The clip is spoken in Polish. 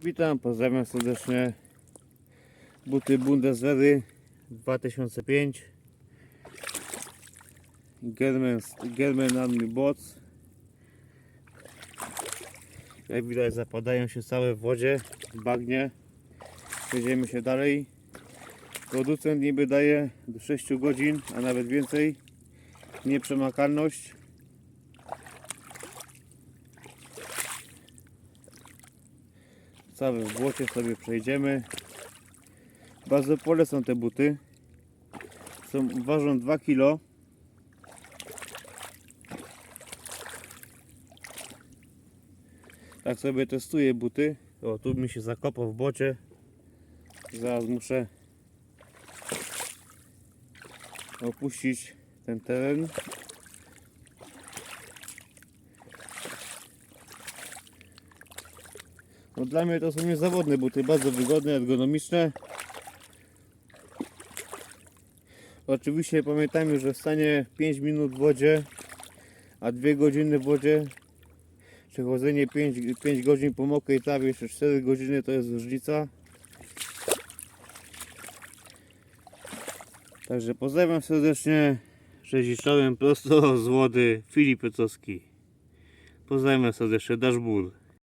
Witam, pozdrawiam serdecznie. Buty Bundeswehry 2005. German, German Army Bots. Jak widać zapadają się całe w wodzie, w bagnie. Przejdziemy się dalej. Producent niby daje do 6 godzin, a nawet więcej. Nieprzemakalność. Całe w błocie sobie przejdziemy. Bardzo polecam te buty. Są, ważą 2 kg. Tak sobie testuję buty. O, tu mi się zakopał w bocie. Zaraz muszę opuścić ten teren. No dla mnie to są niezawodne buty, bardzo wygodne, ergonomiczne. Oczywiście pamiętajmy, że stanie 5 minut w wodzie, a 2 godziny w wodzie, czy chodzenie 5, 5 godzin po mokrej trawie, jeszcze 4 godziny to jest różnica. Także pozdrawiam serdecznie, rzeźniczałem prosto z wody Filip Piotrowski. Pozdrawiam serdecznie, Dashbur.